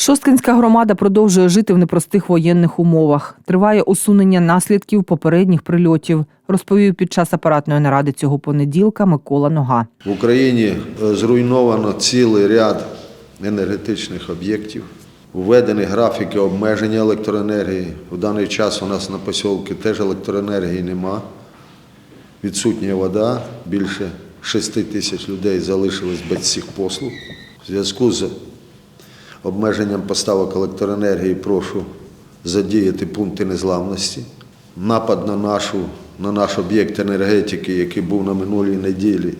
Шосткинська громада продовжує жити в непростих воєнних умовах. Триває усунення наслідків попередніх прильотів, розповів під час апаратної наради цього понеділка Микола Нога. В Україні е, зруйновано цілий ряд енергетичних об'єктів. Введені графіки обмеження електроенергії. В даний час у нас на посілки теж електроенергії нема. Відсутня вода. Більше 6 тисяч людей залишились без цих послуг. В зв'язку з обмеженням поставок електроенергії прошу задіяти пункти незламності. Напад на, нашу, на наш об'єкт енергетики, який був на минулій неділі,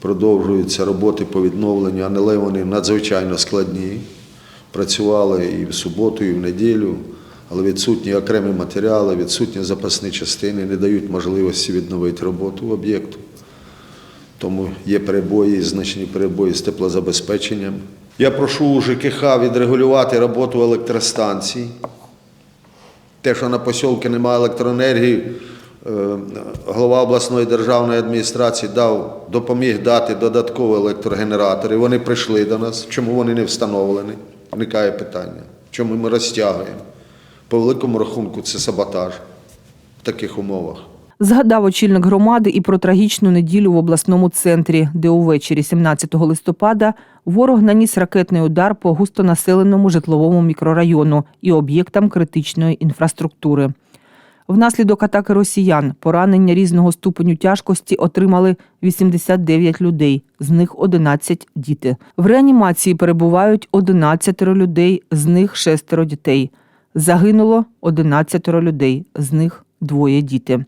продовжуються роботи по відновленню, але вони надзвичайно складні. Працювали і в суботу, і в неділю, але відсутні окремі матеріали, відсутні запасні частини, не дають можливості відновити роботу об'єкту. Тому є перебої, значні перебої з теплозабезпеченням. Я прошу у ЖКХ відрегулювати роботу електростанцій. Те, що на посілки немає електроенергії, е, голова обласної державної адміністрації дав, допоміг дати додаткові електрогенератори. Вони прийшли до нас. Чому вони не встановлені? Виникає питання. Чому ми розтягуємо? По великому рахунку це саботаж в таких умовах. Згадав очільник громади і про трагічну неділю в обласному центрі, де увечері 17 листопада ворог наніс ракетний удар по густонаселеному житловому мікрорайону і об'єктам критичної інфраструктури. Внаслідок атаки росіян поранення різного ступеню тяжкості отримали 89 людей, з них 11 – діти. В реанімації перебувають 11 людей, з них шестеро дітей. Загинуло 11 людей, з них двоє діти.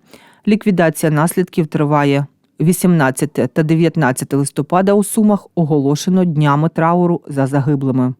Ліквідація наслідків триває. 18 та 19 листопада у Сумах оголошено днями трауру за загиблими.